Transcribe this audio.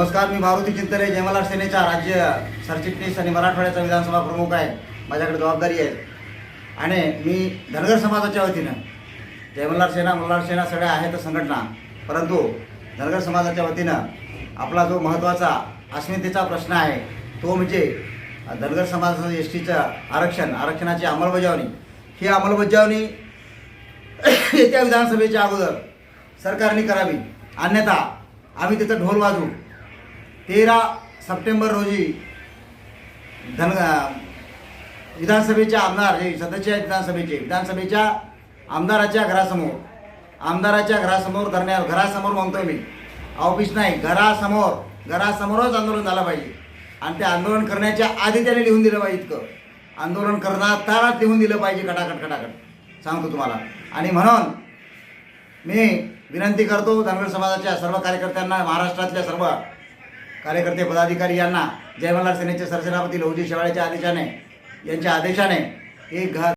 नमस्कार मी मारुती चिंतले जयमलाल सेनेचा राज्य सरचिटणीस आणि मराठवाड्याचा विधानसभा प्रमुख आहे. माझ्याकडे जबाबदारी आहे. आणि मी धनगर समाजाच्या वतीनं जयमल्हार सेना मल्हार सेना सगळ्या आहेत संघटना परंतु धनगर समाजाच्या वतीनं आपला जो महत्त्वाचा अस्मितेचा प्रश्न आहे तो म्हणजे धनगर समाजाचं एस टीचं आरक्षण आरक्षणाची अंमलबजावणी. ही अंमलबजावणी येत्या विधानसभेच्या अगोदर सरकारने करावी. अन्यथा आम्ही तिथं ढोल वाजवू. तेरा सप्टेंबर रोजी धन विधानसभेच्या आमदार हे सदस्य आहेत विधानसभेचे विधानसभेच्या आमदाराच्या घरासमोर आमदाराच्या घरासमोर धरण्या घरासमोर म्हणतोय मी. ऑफिस नाही घरासमोर घरासमोरच आंदोलन झालं पाहिजे. आणि ते आंदोलन करण्याच्या आधी त्याने लिहून दिलं पाहिजे इतकं. आंदोलन करणार लिहून दिलं पाहिजे कटाकट कटाकट सांगतो तुम्हाला. आणि म्हणून मी विनंती करतो धनगर समाजाच्या सर्व कार्यकर्त्यांना महाराष्ट्रातल्या सर्व कार्यकर्ते पदाधिकारी यांना जयमल्हार सेनेचे सरसेनापती लहुजी शेवाळ्याच्या आदेशाने यांच्या आदेशाने एक घर